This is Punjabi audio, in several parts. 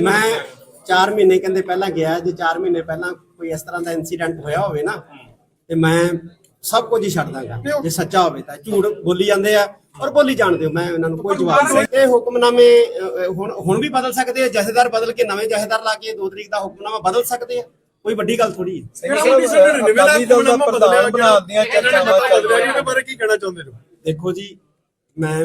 ਮੈਂ 4 ਮਹੀਨੇ ਕਹਿੰਦੇ ਪਹਿਲਾਂ ਗਿਆ ਜੇ 4 ਮਹੀਨੇ ਪਹਿਲਾਂ ਕੋਈ ਇਸ ਤਰ੍ਹਾਂ ਦਾ ਇਨਸੀਡੈਂਟ ਹੋਇਆ ਹੋਵੇ ਨਾ ਤੇ ਮੈਂ ਸਭ ਕੁਝ ਹੀ ਛੱਡ ਦਾਂਗਾ। ਜੇ ਸੱਚਾ ਹੋਵੇ ਤਾਂ ਝੂਠ ਬੋਲੀ ਜਾਂਦੇ ਆ ਔਰ ਬੋਲੀ ਜਾਣਦੇ ਹੋ ਮੈਂ ਉਹਨਾਂ ਨੂੰ ਕੋਈ ਜਵਾਬ ਨਹੀਂ ਇਹ ਹੁਕਮਨਾਮੇ ਹੁਣ ਹੁਣ ਵੀ ਬਦਲ ਸਕਦੇ ਆ ਜਥੇਦਾਰ ਬਦਲ ਕੇ ਨਵੇਂ ਜਥੇਦਾਰ ਲਾ ਕੇ 2 ਤਰੀਕ ਦਾ ਹੁਕਮਨਾਮਾ ਬਦਲ ਸਕਦੇ ਆ। ਕੋਈ ਵੱਡੀ ਗੱਲ ਥੋੜੀ ਹੈ। ਅਕਾਲੀ ਦਲ ਦਾ ਪ੍ਰਧਾਨ ਬਣਾਉਣ ਦੀਆਂ ਚਰਚਾਵਾਂ ਚੱਲ ਰਹੀਆਂ ਇਹਦੇ ਬਾਰੇ ਕੀ ਕਹਿਣਾ ਚਾਹੁੰਦੇ ਹੋ? ਦੇਖੋ ਜੀ ਮੈਂ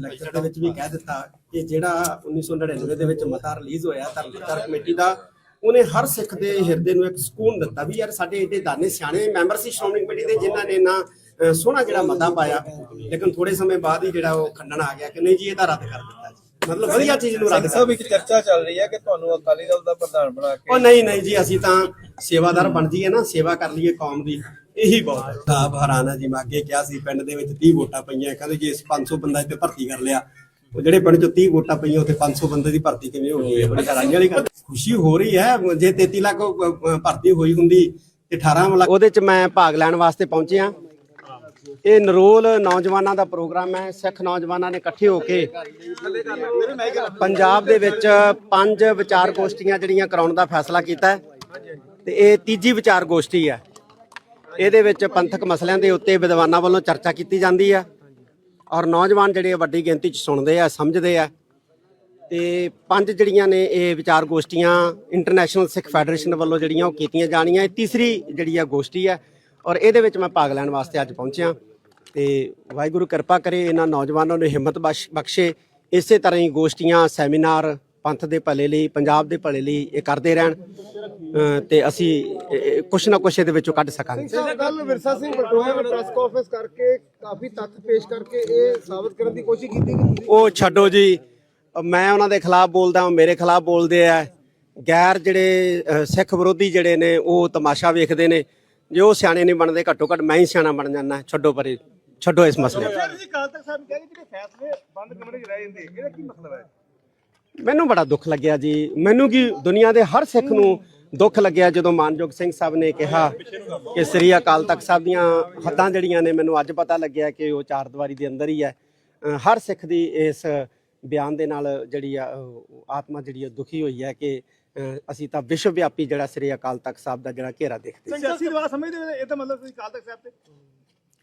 ਲੈਕਚਰ ਦੇ ਵਿੱਚ ਵੀ ਕਹਿ ਦਿੱਤਾ ਕਿ ਜਿਹੜਾ 1999 ਦੇ ਵਿੱਚ ਮਤਾ ਰਿਲੀਜ਼ ਹੋਇਆ ਧਰਮਪ੍ਰਚਾਰ ਕਮੇਟੀ ਦਾ ਉਹਨੇ ਹਰ ਸਿੱਖ ਦੇ ਹਿਰਦੇ ਨੂੰ ਇੱਕ ਸਕੂਨ ਦਿੱਤਾ ਵੀ ਯਾਰ ਸਾਡੇ ਏਡੇ ਦਾਨੇ ਸਿਆਣੇ ਮੈਂਬਰ ਸੀ ਸ਼੍ਰੋਮਣੀ ਕਮੇਟੀ ਦੇ ਜਿਨ੍ਹਾਂ ਨੇ ਨਾ ਸੋਹਣਾ ਜਿਹੜਾ ਮਤਾ ਪਾਇਆ। ਲੇਕਿਨ ਥੋੜੇ ਸਮੇਂ ਬਾਅਦ ਹੀ ਜਿਹੜਾ ਉਹ ਖੰਡਨ ਆ ਗਿਆ ਕਿ ਨਹੀਂ ਜੀ ਇਹ ਤਾਂ ਰੱਦ ਕਰ ਦਿੱਤਾ ਜੀ। ਮਤਲਬ ਵਧੀਆ ਚੀਜ਼ ਨੂੰ ਰੱਦ ਸਾਹਿਬ ਇੱਕ ਚਰਚਾ ਚੱਲ ਰਹੀ ਹੈ ਕਿ ਤੁਹਾਨੂੰ ਅਕਾਲੀ ਦਲ ਦਾ ਪ੍ਰਧਾਨ ਬਣਾ ਉਹ ਕੇ ਨਹੀਂ ਨਹੀਂ ਜੀ ਅਸੀਂ ਤਾਂ ਸੇਵਾਦਾਰ ਬਣ ਜਾਈਏ ਨਾ ਸੇਵਾ ਕਰ ਲਈਏ ਕੌਮ ਦੀ। ਇਹੀ ਬਹੁਤ ਹੈ। ਸਾਹਿਬ ਹਰਾਨਾ ਜੀ ਮੈਂ ਅੱਗੇ ਕਿਹਾ ਸੀ ਪਿੰਡ ਦੇ ਵਿੱਚ 30 ਵੋਟਾਂ ਪਈਆਂ ਕਹਿੰਦੇ ਜੀ ਇਸ 500 ਬੰਦਾ ਇੱਥੇ ਭਰਤੀ ਕਰ ਲਿਆ ਉਹ ਜਿਹੜੇ ਪਿੰਡ ਚੋਂ 30 ਵੋਟਾਂ ਪਈਆਂ ਉੱਥੇ 500 ਬੰਦੇ ਦੀ ਭਰਤੀ ਕਿਵੇਂ ਹੋ ਗਈ? ਹੈ ਬੜੀ ਹੈਰਾਨੀ ਵਾਲੀ ਗੱਲ। ਖੁਸ਼ੀ ਹੋ ਰਹੀ ਹੈ ਜੇ 33 ਲੱਖ ਭਰਤੀ ਹੋਈ ਹੁੰਦੀ ਤੇ 18 ਲੱਖ ਉਹਦੇ ਚ ਮੈਂ ਭਾਗ ਲੈਣ ਵਾਸਤੇ ਪਹੁੰਚਿਆ। ਇਹ ਨਰੋਲ ਨੌਜਵਾਨਾਂ ਦਾ ਪ੍ਰੋਗਰਾਮ ਹੈ ਸਿੱਖ ਨੌਜਵਾਨਾਂ ਨੇ ਇਕੱਠੇ ਹੋ ਕੇ ਪੰਜਾਬ ਦੇ ਵਿੱਚ ਪੰਜ ਵਿਚਾਰ ਗੋਸ਼ਟੀਆਂ ਜਿਹੜੀਆਂ ਕਰਾਉਣ ਦਾ ਫੈਸਲਾ ਕੀਤਾ ਹੈ ਤੇ ਇਹ ਤੀਜੀ ਵਿਚਾਰ ਗੋਸ਼ਟੀ ਹੈ। ਇਹਦੇ ਵਿੱਚ ਪੰਥਕ ਮਸਲਿਆਂ ਦੇ ਉੱਤੇ ਵਿਦਵਾਨਾਂ ਵੱਲੋਂ ਚਰਚਾ ਕੀਤੀ ਜਾਂਦੀ ਹੈ ਔਰ ਨੌਜਵਾਨ ਜਿਹੜੇ ਵੱਡੀ ਗਿਣਤੀ 'ਚ ਸੁਣਦੇ ਆ, ਸਮਝਦੇ ਆ। ਤੇ ਪੰਜ ਜਿਹੜੀਆਂ ਨੇ, ਇਹ ਵਿਚਾਰ ਗੋਸ਼ਟੀਆਂ ਇੰਟਰਨੈਸ਼ਨਲ ਸਿੱਖ ਫੈਡਰੇਸ਼ਨ ਵੱਲੋਂ ਜਿਹੜੀਆਂ ਉਹ ਕੀਤੀਆਂ ਜਾਣੀਆਂ। ਇਹ ਤੀਸਰੀ ਜਿਹੜੀ ਆ ਗੋਸ਼ਟੀ ਹੈ ਔਰ ਇਹਦੇ ਵਿੱਚ ਮੈਂ ਭਾਗ ਲੈਣ ਵਾਸਤੇ ਅੱਜ ਪਹੁੰਚਿਆ। ਤੇ ਵਾਹਿਗੁਰੂ ਕਿਰਪਾ ਕਰੇ ਇਹਨਾਂ ਨੌਜਵਾਨਾਂ ਨੂੰ ਹਿੰਮਤ ਬਖਸ਼- ਬਖਸ਼ੇ। ਇਸੇ ਤਰ੍ਹਾਂ ਹੀ ਗੋਸ਼ਟੀਆਂ, ਸੈਮੀਨਾਰ ਪੰਥ ਦੇ ਭਲੇ ਲਈ, ਪੰਜਾਬ ਦੇ ਭਲੇ ਲਈ ਇਹ ਕਰਦੇ ਰਹਿਣ। ਤੇ ਅਸੀਂ ਕੁਛ ਨਾ ਕੁਛ ਇਹਦੇ ਵਿੱਚੋਂ ਕੱਢ ਸਕਾਂਗੇ। ਕੱਲ ਵਿਰਸਾ ਸਿੰਘ ਬਟੋਆ ਨੇ ਪ੍ਰੈਸ ਕਾਨਫਰੰਸ ਕਰਕੇ ਕਾਫੀ ਤੱਥ ਪੇਸ਼ ਕਰਕੇ ਇਹ ਸਾਬਤ ਕਰਨ ਦੀ ਕੋਸ਼ਿਸ਼ ਕੀਤੀ ਕਿ ਉਹ ਛੱਡੋ ਜੀ। ਮੈਂ ਉਹਨਾਂ ਦੇ ਖਿਲਾਫ ਬੋਲਦਾ ਮੇਰੇ ਖਿਲਾਫ ਬੋਲਦੇ ਆ। ਗੈਰ ਜਿਹੜੇ ਸਿੱਖ ਵਿਰੋਧੀ ਜਿਹੜੇ ਨੇ ਉਹ ਤਮਾਸ਼ਾ ਵੇਖਦੇ ਨੇ। ਜੇ ਉਹ ਸਿਆਣੇ ਨਹੀਂ ਬਣਦੇ ਘੱਟੋ ਘੱਟ ਮੈਂ ਹੀ ਸਿਆਣਾ ਬਣ ਜਾਂਦਾ। ਛੱਡੋ ਪਰੇ ਛੱਡੋ ਇਸ ਮਸਲੇ ਨੂੰ। ਜੀ ਕਾਲ ਤੱਕ ਸਾਹਿਬ ਕਹਿੰਦੇ ਜਿਹੜੇ ਫੈਸਲੇ ਬੰਦ ਕਮਰੇ 'ਚ ਰਹਿ ਜਾਂਦੇ ਇਹਦਾ ਕੀ ਮਤਲਬ ਹੈ? ਮੈਨੂੰ ਬੜਾ ਦੁੱਖ ਲੱਗਿਆ ਜੀ। ਮੈਨੂੰ ਕੀ ਦੁਨੀਆ ਦੇ ਹਰ ਸਿੱਖ ਨੂੰ ਦੁੱਖ ਲੱਗਿਆ ਜਦੋਂ ਮਾਨਯੋਗ ਸਿੰਘ ਸਾਹਿਬ ਨੇ ਕਿਹਾ ਕਿ ਸ੍ਰੀ ਅਕਾਲ ਤਖਤ ਸਾਹਿਬ ਦੀਆਂ ਹੱਦਾਂ ਜਿਹੜੀਆਂ ਨੇ ਮੈਨੂੰ ਅੱਜ ਪਤਾ ਲੱਗਿਆ ਕਿ ਉਹ ਚਾਰ ਦੀਵਾਰੀ ਦੇ ਅੰਦਰ ਹੀ ਹੈ। ਹਰ ਸਿੱਖ ਦੀ ਇਸ ਬਿਆਨ ਦੇ ਨਾਲ ਜਿਹੜੀ ਆ ਆਤਮਾ ਜਿਹੜੀ ਆ ਦੁਖੀ ਹੋਈ ਹੈ ਕਿ ਅਸੀਂ ਤਾਂ ਵਿਸ਼ਵ ਵਿਆਪੀ ਜਿਹੜਾ ਸ੍ਰੀ ਅਕਾਲ ਤਖਤ ਸਾਹਿਬ ਦਾ ਜਿਹੜਾ ਘੇਰਾ ਦੇਖਦੇ ਸੀ। ਸਿਆਸੀ ਦਵਾ ਸਮਝਦੇ ਹੋ? ਇਹ ਤਾਂ ਮਤਲਬ ਤੁਸੀਂ ਕਾਲ ਤੱਕ ਸਾਹਿਬ ਤੇ।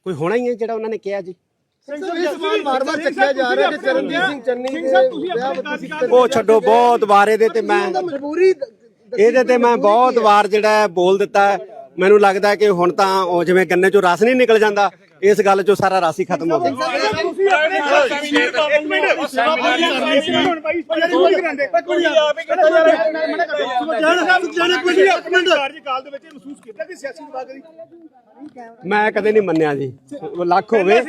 ਕੋਈ ਹੋਣਾ ਹੀ ਹੈ ਜਿਹੜਾ ਉਹਨਾਂ ਨੇ ਕਿਹਾ ਜੀ? ਉਹ ਛੱਡੋ ਬਹੁਤ ਵਾਰੇ ਦੇ ਤੇ ਮੈਂ ਮਜਬੂਰੀ ਇਹਦੇ ਤੇ ਮੈਂ ਬਹੁਤ ਵਾਰ ਜਿਹੜਾ ਹੈ ਬੋਲ ਦਿੱਤਾ ਹੈ। ਮੈਨੂੰ ਲੱਗਦਾ ਹੈ ਕਿ ਹੁਣ ਤਾਂ ਉਹ ਜਿਵੇਂ ਗੰਨੇ ਚੋਂ ਰਸ ਨਹੀਂ ਨਿਕਲ ਜਾਂਦਾ ਇਸ ਗੱਲ ਚੋਂ ਸਾਰਾ ਰਸ ਹੀ ਖਤਮ ਹੋ ਗਿਆ ਮੈਂ ਕਦੇ ਨਹੀਂ ਮੰਨਿਆ ਜੀ ਲੱਖ ਹੋਵੇ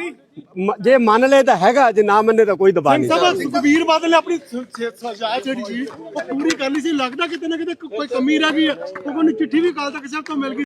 ਮ- ਜੇ ਮੰਨ ਲਏ ਤਾਂ ਹੈਗਾ ਜੇ ਨਾ ਮੰਨੇ ਤਾਂ ਕੋਈ ਦਬਾਅ ਨਹੀਂ। ਸਭ ਸੁਖਬੀਰ ਬਾਦਲ ਨੇ ਆਪਣੀ ਸਜ਼ਾਇ ਜਿਹੜੀ ਸੀ ਉਹ ਪੂਰੀ ਕਰ ਲਈ ਸੀ। ਲੱਗਦਾ ਕਿਤੇ ਨਾ ਕਿਤੇ ਕੋਈ ਕਮੀ ਰਹਿ ਗਈ ਹੈ। ਉਹ ਨੂੰ ਚਿੱਠੀ ਵੀ ਕਾਲ ਤੱਕ ਸਾਹਿਬ ਤੋਂ ਮਿਲ ਗਈ।